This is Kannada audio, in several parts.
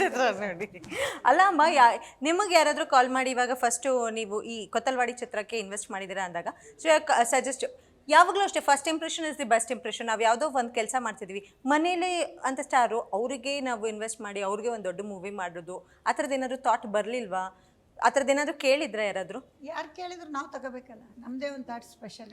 ಚಿತ್ರ ನೋಡಿ. ಅಲ್ಲ ಅಮ್ಮ, ಯಾ, ನಿಮಗೆ ಯಾರಾದರೂ ಕಾಲ್ ಮಾಡಿ ಇವಾಗ ಫಸ್ಟು ನೀವು ಈ ಕೊತ್ತಲ್ವಾಡಿ ಚಿತ್ರಕ್ಕೆ ಇನ್ವೆಸ್ಟ್ ಮಾಡಿದ್ದೀರಾ ಅಂದಾಗ ಸೊ ಸಜೆಸ್ಟ್ ಯಾವಾಗಲೂ ಅಷ್ಟೇ first impression is the best impression ನಾವು ಯಾವುದೋ ಒಂದು ಕೆಲಸ ಮಾಡ್ತಿದ್ವಿ. ಮನೇಲಿ ಅಂತ ಸ್ಟಾರು ಅವರಿಗೆ ನಾವು ಇನ್ವೆಸ್ಟ್ ಮಾಡಿ, ಅವ್ರಿಗೆ ಒಂದು ದೊಡ್ಡ ಮೂವಿ ಮಾಡೋದು ಆ ಥರದ್ದು ಏನಾದರೂ ಥಾಟ್ ಬರಲಿಲ್ವಾ? ಆ ಥರದ್ದು ಏನಾದರೂ ಕೇಳಿದ್ರ ಯಾರಾದರೂ? ಯಾರು ಕೇಳಿದ್ರು ನಾವು ತಗೋಬೇಕಲ್ಲ. ನಮ್ಮದೇ ಒಂದು ಥಾಟ್ ಸ್ಪೆಷಲ್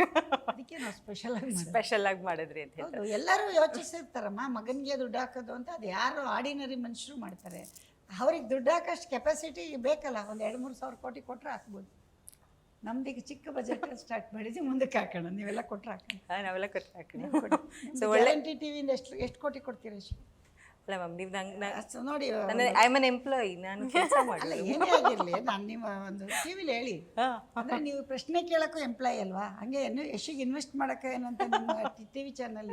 ಅದಕ್ಕೆ ನಾವು ಸ್ಪೆಷಲ್ ಆಗಿ ಸ್ಪೆಷಲ್ ಆಗಿ ಮಾಡಿದ್ರಿ ಅಂತ ಹೇಳಿ ಎಲ್ಲರೂ ಯೋಚಿಸಿರ್ತಾರಮ್ಮ ಮಗನಿಗೆ ದುಡ್ಡು ಹಾಕೋದು ಅಂತ. ಅದು ಯಾರು ಆರ್ಡಿನರಿ ಮನುಷ್ಯರು ಮಾಡ್ತಾರೆ. ಅವ್ರಿಗೆ ದುಡ್ಡು ಹಾಕೋಷ್ಟು ಕೆಪಾಸಿಟಿ ಬೇಕಲ್ಲ. ಒಂದು ಎರಡು ಮೂರು ಸಾವಿರ ಕೋಟಿ ಕೊಟ್ಟರೆ ಹಾಕ್ಬೋದು ನಮ್ದೀಗ ಚಿಕ್ಕ ಬಜೆಟ್ ಸ್ಟಾರ್ಟ್ ಮಾಡಿದ್ವಿ ಮುಂದಕ್ಕೆ ಹಾಕೋಣ. ನೀವೆಲ್ಲ ಕೊಟ್ಟರೆ ಹಾಕೋಣ. ನಾವೆಲ್ಲ ಕೊಟ್ಟು ಹಾಕೋಣ. ಸೊ ಒಳ್ಳೆ ಟಿ ವಿಯಿಂದ ಎಷ್ಟು ಎಷ್ಟು ಕೋಟಿ ಕೊಡ್ತೀರಾ ಅಷ್ಟು? ಅಲ್ಲ ಮ್ಯಾಮ್ ನೀವು ನಂಗೆ ಅಷ್ಟು ನೋಡಿ ಐ ಆಮ್ ಎಂಪ್ಲಾಯ್ ಎಂಪ್ಲಾಯಿ ನಾನು ಕೆಲಸ ಮಾಡಿ ಏನೇ ಆಗಿರಲಿ ನಾನು ನಿಮ್ಮ ಒಂದು ಟಿವಿಲಿ ಹೇಳಿ. ಅಂದ್ರೆ ನೀವು ಪ್ರಶ್ನೆ ಕೇಳಕ್ಕೂ ಎಂಪ್ಲಾಯ್ ಅಲ್ವಾ? ಹಂಗೆ ಏನು ಯಶಿಗೆ ಇನ್ವೆಸ್ಟ್ ಮಾಡಕ್ಕೆ ಏನಂತ ನಿಮ್ಮ ಟಿ ವಿ ಚಾನಲ್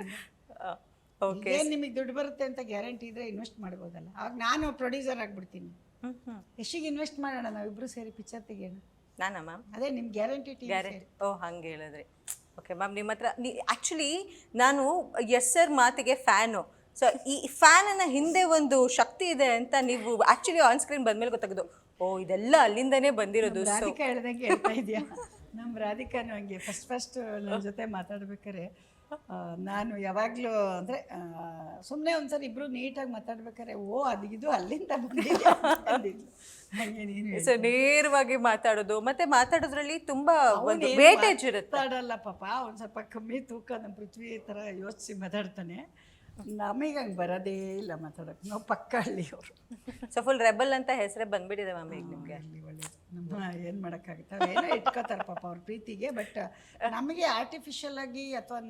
ಓಕೆ ಏನು ನಿಮಗೆ ದುಡ್ಡು ಬರುತ್ತೆ ಅಂತ ಗ್ಯಾರಂಟಿ ಇದ್ರೆ ಇನ್ವೆಸ್ಟ್ ಮಾಡ್ಬೋದಲ್ಲ. ಆಗ ನಾನು ಪ್ರೊಡ್ಯೂಸರ್ ಆಗಿಬಿಡ್ತೀನಿ. ಹ್ಞೂ ಹ್ಞೂ ಯಶಿಗೆ ಇನ್ವೆಸ್ಟ್ ಮಾಡೋಣ ನಾವಿಬ್ರು ಸೇರಿ ಪಿಕ್ಚರ್ ತೆಗಿಯೋಣ. ನಾನಾ ಮ್ಯಾಮ್ ಅದೇ ನಿಮ್ಮ ಗ್ಯಾರಂಟಿ ಟಿ ಗ್ಯಾರಂಟಿ ಓ ಹಂಗೆ ಹೇಳಿದ್ರಿ. ಓಕೆ ಮ್ಯಾಮ್ ನಿಮ್ಮ ಹತ್ರ ನೀ ಆ್ಯಕ್ಚುಲಿ ನಾನು ಎಸ್ ಸರ್ ಮಾತಿಗೆ ಫ್ಯಾನು ಸೊ ಈ ಫ್ಯಾನನ್ನ ಹಿಂದೆ ಒಂದು ಶಕ್ತಿ ಇದೆ ಅಂತ ನೀವು ಆ್ಯಕ್ಚುಲಿ ಆನ್ ಸ್ಕ್ರೀನ್ ಬಂದ್ಮೇಲೆ ಗೊತ್ತಾಗೋದು. ಓ ಇದೆಲ್ಲ ಅಲ್ಲಿಂದನೇ ಬಂದಿರೋದು. ಸೊ ರಾಧಿಕಾ ಹೇಳ್ದಂಗೆ ಹೇಳ್ತಾ ಇದೆಯಾ? ನಮ್ಮ ರಾಧಿಕಾನು ಹಂಗೆ ಫಸ್ಟ್ ಫಸ್ಟ್ ನನ್ನ ಜೊತೆ ಮಾತಾಡ್ಬೇಕಾರೆ ಆ, ನಾನು ಯಾವಾಗಲೂ ಅಂದರೆ ಸುಮ್ಮನೆ ಒಂದ್ಸರಿ ಇಬ್ರು ನೀಟಾಗಿ ಮಾತಾಡ್ಬೇಕಾರೆ ಓ ಅದು ಇದು ಅಲ್ಲಿಂದ ಬಂದಿದೆ ಅಂದಿದ್ಲು. ಹಂಗೆ ನೀನು ಸೊ ನೇರವಾಗಿ ಮಾತಾಡೋದು. ಮತ್ತೆ ಮಾತಾಡೋದ್ರಲ್ಲಿ ತುಂಬಾ ಒಂದು ಅವ್ನೇನು ವೇಟೇಜ್ ಇರುತ್ತೆ. ಮಾತಾಡಲ್ಲ ಪಾಪ. ಒಂದು ಸ್ವಲ್ಪ ಕಮ್ಮಿ ತೂಕ ನಮ್ಮ ಪೃಥ್ವಿ ಥರ ಯೋಚಿಸಿ ಮಾತಾಡ್ತಾನೆ. ನಮಗೆ ಹಂಗೆ ಬರೋದೇ ಇಲ್ಲ ಮಾತಾಡೋಕೆ. ನಾವು ಪಕ್ಕ ಹಳ್ಳಿಯವರು. ಸೊ ಫುಲ್ ರೆಬಲ್ ಅಂತ ಹೆಸರೇ ಬಂದ್ಬಿಟ್ಟಿದೆ ಮಮ್ಮಿ ಈಗ ನಿಮಗೆ. ಒಳ್ಳೇದು ನಮ್ಮ ಏನು ಮಾಡೋಕ್ಕಾಗುತ್ತೆ? ಅವೇನೋ ಇಟ್ಕೋತಾರೆ ಪಾಪ ಅವ್ರ ಪ್ರೀತಿಗೆ ಬಟ್ ನಮಗೆ ಆರ್ಟಿಫಿಷಿಯಲ್ ಆಗಿ ಅಥವಾ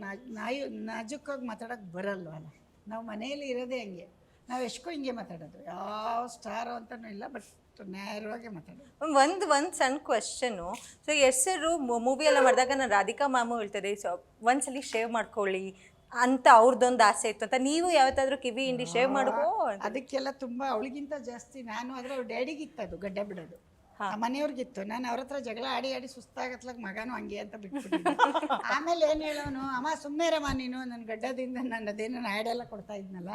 ನಾಯು ನಾಜುಕಾಗಿ ಮಾತಾಡೋಕೆ ಬರಲ್ವಲ್ಲ? ನಾವು ಮನೆಯಲ್ಲಿ ಇರೋದೇ ಹಂಗೆ. ನಾವು ಎಷ್ಟೋ ಹಿಂಗೆ ಮಾತಾಡೋದು. ಯಾವ ಸ್ಟಾರು ಅಂತಲೂ ಇಲ್ಲ ಬಟ್ ನೇರವಾಗಿ ಮಾತಾಡೋದು. ಒಂದು ಒಂದು ಸಣ್ಣ ಕ್ವೆಶನು ಸೊ ಹೆಸರು ಮೂವಿ ಎಲ್ಲ ಮಾಡಿದಾಗ ನಾನು ರಾಧಿಕಾ ಮಾಮು ಹೇಳ್ತಾರೆ ಸೊ ಒಂದ್ಸಲಿ ಶೇವ್ ಮಾಡ್ಕೊಳ್ಳಿ ಅಂತ ಅವ್ರದ್ದೊಂದು ಆಸೆ ಇತ್ತು ಅಂತ ನೀವು ಯಾವತ್ತಾದ್ರೂ ಕಿವಿ ಹಿಂಡಿ ಶೇವ್ ಮಾಡ್ಕೋ. ಅದಕ್ಕೆಲ್ಲ ತುಂಬ ಅವಳಿಗಿಂತ ಜಾಸ್ತಿ ನಾನು ಆದರೆ ಅವ್ರ ಡ್ಯಾಡಿಗಿತ್ತು ಅದು ಗಡ್ಡೆ ಬಿಡೋದು. ಮನೆಯವ್ರಿಗಿತ್ತು. ನಾನು ಅವ್ರ ಹತ್ರ ಜಗಳ ಆಡಿ ಆಡಿ ಸುಸ್ತಾಗತ್ಲಾಗ ಮಗನೂ ಹಂಗೆ ಅಂತ ಬಿಟ್ಬಿಟ್ಟಿದ್ದೆ. ಆಮೇಲೆ ಏನು ಹೇಳೋನು ಅಮ್ಮ ಸುಮ್ಮನೆ ರಮ್ಮ ನೀನು ನನ್ನ ಗಡ್ಡದಿಂದ ನಾನು ಅದೇನೋ ಎಲ್ಲ ಕೊಡ್ತಾ ಇದ್ನಲ್ಲ.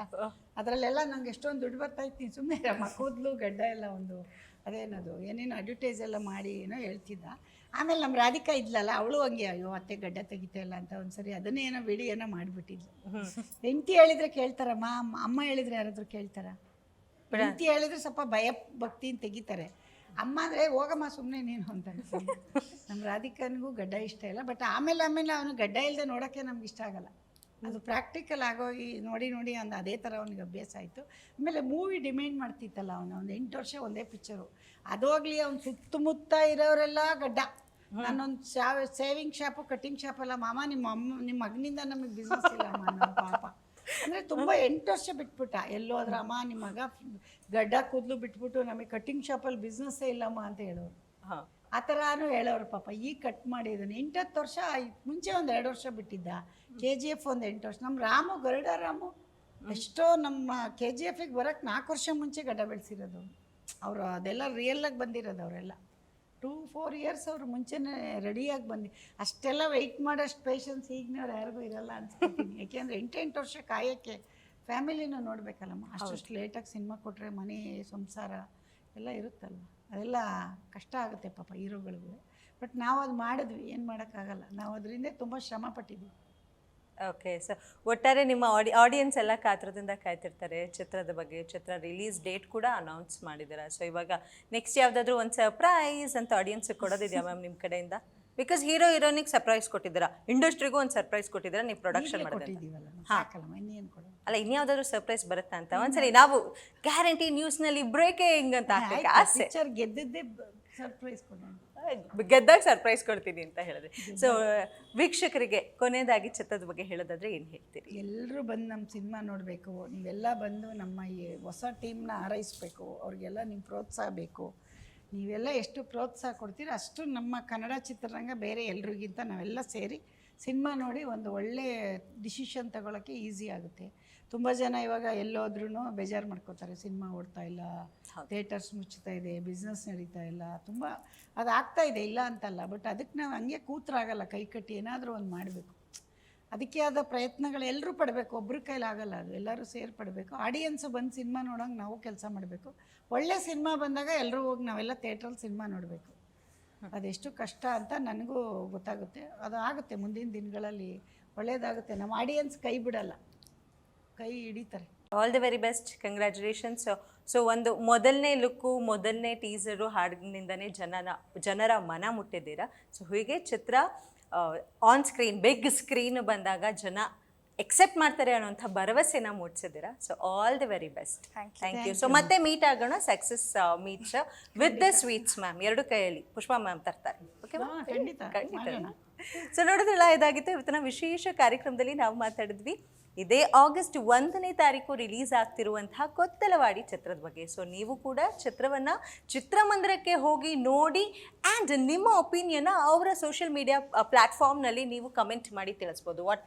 ಅದರಲ್ಲೆಲ್ಲ ನಂಗೆ ಎಷ್ಟೊಂದು ದುಡ್ಡು ಬರ್ತಾ ಇತ್ತು ಸುಮ್ಮನೆ ರಮ್ಮ ಕೂದ್ಲು ಗಡ್ಡ ಎಲ್ಲ ಒಂದು ಅದೇನದು ಏನೇನು ಅಡ್ವರ್ಟೈಸ್ ಎಲ್ಲ ಮಾಡಿ ಏನೋ ಹೇಳ್ತಿದ್ದ. ಆಮೇಲೆ ನಮ್ಮ ರಾಧಿಕಾ ಇದ್ಲಲ್ಲ ಅವಳು ಹಂಗೆ ಅಯ್ಯೋ ಅತ್ತೆ ಗಡ್ಡ ತೆಗಿತಾ ಇಲ್ಲ ಅಂತ ಒಂದ್ಸರಿ ಅದನ್ನೇ ಏನೋ ವಿಡಿಯೋನ ಮಾಡಿಬಿಟ್ಟಿದ್ಲು. ಹೆಂಡತಿ ಹೇಳಿದ್ರೆ ಕೇಳ್ತಾರಮ್ಮ ಅಮ್ಮ- ಅಮ್ಮ ಹೇಳಿದ್ರೆ ಯಾರಾದ್ರೂ ಕೇಳ್ತಾರ? ಹೆಂಡತಿ ಹೇಳಿದ್ರೆ ಸ್ವಲ್ಪ ಭಯ ಭಕ್ತಿನ ತೆಗಿತಾರೆ. ಅಮ್ಮ ಅಂದರೆ ಹೋಗಮ್ಮ ಸುಮ್ಮನೆ ನೀನು ಅಂತ. ನಮ್ಮ ರಾಧಿಕನಿಗೂ ಗಡ್ಡ ಇಷ್ಟ ಇಲ್ಲ ಬಟ್ ಆಮೇಲೆ ಆಮೇಲೆ ಅವನು ಗಡ್ಡ ಇಲ್ಲದೆ ನೋಡೋಕ್ಕೆ ನಮ್ಗೆ ಇಷ್ಟ ಆಗಲ್ಲ. ಅದು ಪ್ರಾಕ್ಟಿಕಲ್ ಆಗೋಗಿ ನೋಡಿ ನೋಡಿ ಒಂದು ಅದೇ ಥರ ಅವ್ನಿಗೆ ಅಭ್ಯಾಸ ಆಯಿತು. ಆಮೇಲೆ ಮೂವಿ ಡಿಮ್ಯಾಂಡ್ ಮಾಡ್ತಿತ್ತಲ್ಲ ಅವನು ಒಂದು ಎಂಟು ವರ್ಷ ಒಂದೇ ಪಿಕ್ಚರು ಅದು ಹೋಗಲಿ ಅವ್ನು ಸುತ್ತಮುತ್ತ ಇರೋರೆಲ್ಲ ಗಡ್ಡ. ನಾನೊಂದು shave shaving shop cutting shop ಅಲ್ಲ ಮಾಮ ನಿಮ್ಮ ಅಮ್ಮ ನಿಮ್ಮ ಮಗನಿಂದ ನಮಗೆ ಬಿಸ್ನೆಸ್ ಇಲ್ಲ ಅಮ್ಮ ನಮ್ಮ ಪಾಪ. ಅಂದರೆ ತುಂಬ ಎಂಟು ವರ್ಷ ಬಿಟ್ಬಿಟ್ಟ. ಎಲ್ಲೋ ಅದ್ರ ಅಮ್ಮ ನಿಮ್ಮ ಮಗ ಗಡ್ಡ ಕೂದಲು ಬಿಟ್ಬಿಟ್ಟು ನಮಗೆ ಕಟಿಂಗ್ ಶಾಪಲ್ಲಿ ಬಿಸ್ನೆಸ್ಸೇ ಇಲ್ಲಮ್ಮ ಅಂತ ಹೇಳೋರು. ಥರನೂ ಹೇಳೋರು ಪಾಪ. ಈಗ ಕಟ್ ಮಾಡಿದ್ದಾನೆ ಎಂಟತ್ತು ವರ್ಷ ಆಯ್ತು ಮುಂಚೆ ಒಂದು ಎರಡು ವರ್ಷ ಬಿಟ್ಟಿದ್ದ. ಕೆ ಜಿ ಎಫ್ ಒಂದು ಎಂಟು ವರ್ಷ. ನಮ್ಮ ರಾಮು ಗರುಡ ರಾಮು ಎಷ್ಟೋ ನಮ್ಮ ಕೆ ಜಿ ಎಫಿಗೆ ಬರೋಕ್ಕೆ ನಾಲ್ಕು ವರ್ಷ ಮುಂಚೆ ಗಡ್ಡ ಬೆಳೆಸಿರೋದು. ಅವರು ಅದೆಲ್ಲ ರಿಯಲ್ಲಾಗಿ ಬಂದಿರೋದು ಅವರೆಲ್ಲ. ಟೂ ಫೋರ್ ಇಯರ್ಸ್ ಅವರು ಮುಂಚೆನೇ ರೆಡಿಯಾಗಿ ಬಂದು ಅಷ್ಟೆಲ್ಲ ವೆಯ್ಟ್ ಮಾಡೋಷ್ಟು ಪೇಷನ್ಸ್ ಈಗಿನವ್ರು ಯಾರಿಗೂ ಇರಲ್ಲ ಅನ್ಸ್ಕೊತೀನಿ. ಯಾಕೆಂದರೆ ಎಂಟೆಂಟು ವರ್ಷ ಕಾಯೋಕ್ಕೆ ಫ್ಯಾಮಿಲಿನೂ ನೋಡಬೇಕಲ್ಲಮ್ಮ. ಅಷ್ಟು ಲೇಟಾಗಿ ಸಿನಿಮಾ ಕೊಟ್ಟರೆ ಮನೆ ಸಂಸಾರ ಎಲ್ಲ ಇರುತ್ತಲ್ವ? ಅದೆಲ್ಲ ಕಷ್ಟ ಆಗುತ್ತೆ ಪಾಪ ಹೀರೋಗಳಿಗೂ. ಬಟ್ ನಾವು ಅದು ಮಾಡಿದ್ವಿ ಏನು ಮಾಡೋಕ್ಕಾಗಲ್ಲ. ನಾವು ಅದರಿಂದ ತುಂಬ ಶ್ರಮ ಪಟ್ಟಿದ್ವಿ. ಓಕೆ ಸೊ ಒಟ್ಟಾರೆ ನಿಮ್ಮ ಆಡಿ ಆಡಿಯನ್ಸ್ ಎಲ್ಲ ಕಾತ್ರದಿಂದ ಕಾಯ್ತಿರ್ತಾರೆ. ಚಿತ್ರದ ಬಗ್ಗೆ ಚಿತ್ರ ರಿಲೀಸ್ ಡೇಟ್ ಕೂಡ ಅನೌನ್ಸ್ ಮಾಡಿದ್ದೀರಾ? ಸೊ ಇವಾಗ ನೆಕ್ಸ್ಟ್ ಯಾವುದಾದ್ರೂ ಒಂದು ಸರ್ಪ್ರೈಸ್ ಅಂತ ಆಡಿಯನ್ಸ್ ಕೊಡೋದಿದೆಯಾ ಮ್ಯಾಮ್ ನಿಮ್ಮ ಕಡೆಯಿಂದ? ಬಿಕಾಸ್ ಹೀರೋ ಹೀರೋನಿಗೆ ಸರ್ಪ್ರೈಸ್ ಕೊಟ್ಟಿದ್ದೀರಾ. ಇಂಡಸ್ಟ್ರಿಗೂ ಒಂದು ಸರ್ಪ್ರೈಸ್ ಕೊಟ್ಟಿದ್ದೀರಾ ನೀವು ಪ್ರೊಡಕ್ಷನ್ ಮಾಡಿದ್ದೀವಲ್ಲ ಹಾಕಲ್ಲ ಇನ್ನೇನು ಕೊಡೋದು? ಅಲ್ಲ ಇನ್ಯಾವ್ದಾದ್ರು ಸರ್ಪ್ರೈಸ್ ಬರುತ್ತಾ ಅಂತ? ಒಂದ್ಸಲಿ ನಾವು ಗ್ಯಾರಂಟಿ ನ್ಯೂಸ್ನಲ್ಲಿ ಬ್ರೇಕಿಂಗ್ ಅಂತ ಹಾಕಕ್ಕೆ ಆಸೆ. ಪಿಕ್ಚರ್ ಗೆದ್ದಿದ್ದೇ ಸರ್ಪ್ರೈಸ್ ಕೊಡೋಣ. ಗೆದ್ದಾಗ ಸರ್ಪ್ರೈಸ್ ಕೊಡ್ತೀನಿ ಅಂತ ಹೇಳಿದ್ರೆ ಸೊ ವೀಕ್ಷಕರಿಗೆ ಕೊನೆಯದಾಗಿ ಚಿತ್ರದ ಬಗ್ಗೆ ಹೇಳೋದಾದ್ರೆ ಏನು ಹೇಳ್ತೀರಿ? ಎಲ್ಲರೂ ಬಂದು ನಮ್ಮ ಸಿನಿಮಾ ನೋಡಬೇಕು ನೀವೆಲ್ಲ ಬಂದು ನಮ್ಮ ಈ ಹೊಸ ಟೀಮ್ನ ಹಾರೈಸ್ಬೇಕು ಅವ್ರಿಗೆಲ್ಲ ನೀವು ಪ್ರೋತ್ಸಾಹ ಬೇಕು. ನೀವೆಲ್ಲ ಎಷ್ಟು ಪ್ರೋತ್ಸಾಹ ಕೊಡ್ತೀರ ಅಷ್ಟು ನಮ್ಮ ಕನ್ನಡ ಚಿತ್ರರಂಗ ಬೇರೆ ಎಲ್ರಿಗಿಂತ ನಾವೆಲ್ಲ ಸೇರಿ ಸಿನಿಮಾ ನೋಡಿ ಒಂದು ಒಳ್ಳೆ ಡಿಸಿಷನ್ ತಗೊಳ್ಳೋಕ್ಕೆ ಈಸಿ ಆಗುತ್ತೆ. ತುಂಬ ಜನ ಇವಾಗ ಎಲ್ಲೋದ್ರೂ ಬೇಜಾರು ಮಾಡ್ಕೋತಾರೆ ಸಿನಿಮಾ ಓಡ್ತಾ ಇಲ್ಲ ಥಿಯೇಟರ್ಸ್ ಮುಚ್ಚುತ್ತಾ ಇದೆ ಬಿಸ್ನೆಸ್ ನಡೀತಾ ಇಲ್ಲ ತುಂಬ ಅದು ಆಗ್ತಾ ಇದೆ ಇಲ್ಲ ಅಂತಲ್ಲ ಬಟ್ ಅದಕ್ಕೆ ನಾವು ಹಂಗೆ ಕೂತ್ರಾಗಲ್ಲ ಕೈ ಕಟ್ಟಿ ಏನಾದರೂ ಒಂದು ಮಾಡಬೇಕು. ಅದಕ್ಕೆ ಆದ ಪ್ರಯತ್ನಗಳು ಎಲ್ಲರೂ ಪಡಬೇಕು. ಒಬ್ಬರ ಕೈಲಿ ಆಗಲ್ಲ ಅದು. ಎಲ್ಲರೂ ಸೇರಿ ಪಡಬೇಕು. ಆಡಿಯನ್ಸು ಬಂದು ಸಿನಿಮಾ ನೋಡೋಂಗೆ ನಾವು ಕೆಲಸ ಮಾಡಬೇಕು. ಒಳ್ಳೆ ಸಿನಿಮಾ ಬಂದಾಗ ಎಲ್ಲರೂ ಹೋಗಿ ನಾವೆಲ್ಲ ಥಿಯೇಟ್ರಲ್ಲಿ ಸಿನಿಮಾ ನೋಡಬೇಕು. ಅದೆಷ್ಟು ಕಷ್ಟ ಅಂತ ನನಗೂ ಗೊತ್ತಾಗುತ್ತೆ. ಅದು ಆಗುತ್ತೆ ಮುಂದಿನ ದಿನಗಳಲ್ಲಿ. ಒಳ್ಳೆಯದಾಗುತ್ತೆ ನಮ್ಮ ಆಡಿಯನ್ಸ್ ಕೈ ಬಿಡಲ್ಲ. ಕೈ ಹಿಡಿತಾರೆ. All the very best congratulations so ಒಂದು ಮೊದಲನೇ ಲುಕ್ಕು ಮೊದಲನೇ ಟೀಸರು ಹಾಡಿನಿಂದನೇ ಜನನ ಜನರ ಮನ ಮುಟ್ಟಿದ್ದೀರಾ? ಸೊ ಹೀಗೆ ಚಿತ್ರ ಆನ್ ಸ್ಕ್ರೀನ್ ಬಿಗ್ ಸ್ಕ್ರೀನ್ ಬಂದಾಗ ಜನ ಎಕ್ಸೆಪ್ಟ್ ಮಾಡ್ತಾರೆ ಅನ್ನೋಂಥ ಭರವಸೆನ ಮೂಡಿಸಿದ್ದೀರಾ? So all the very best thank you so ಮತ್ತೆ ಮೀಟ್ ಆಗೋಣ. Success meets with the sweets ma'am ಎರಡು ಕೈಯಲ್ಲಿ. ಪುಷ್ಪಾ ಮ್ಯಾಮ್ ತರ್ತಾರೆ. ಓಕೆ ಖಂಡಿತ. ಸೊ ನೋಡಿದ್ರಲ್ಲ ಇದಾಗಿತ್ತು. ಇವತ್ತಿನ ವಿಶೇಷ ಕಾರ್ಯಕ್ರಮದಲ್ಲಿ ನಾವು ಮಾತಾಡಿದ್ವಿ. ಇದೇ ಆಗಸ್ಟ್ ಒಂದನೇ ತಾರೀಕು ರಿಲೀಸ್ ಆಗ್ತಿರುವಂತಹ ಕೊತ್ತಲವಾಡಿ ಚಿತ್ರದ ಬಗ್ಗೆ. ಸೊ ನೀವು ಕೂಡ ಚಿತ್ರವನ್ನ ಚಿತ್ರಮಂದಿರಕ್ಕೆ ಹೋಗಿ ನೋಡಿ ಆ್ಯಂಡ್ ನಿಮ್ಮ ಒಪಿನಿಯನ್ನ ಅವರ ಸೋಷಿಯಲ್ ಮೀಡಿಯಾ ಪ್ಲಾಟ್ಫಾರ್ಮ್ನಲ್ಲಿ ನೀವು ಕಮೆಂಟ್ ಮಾಡಿ ತಿಳಿಸ್ಬೋದು. ವಾಟ್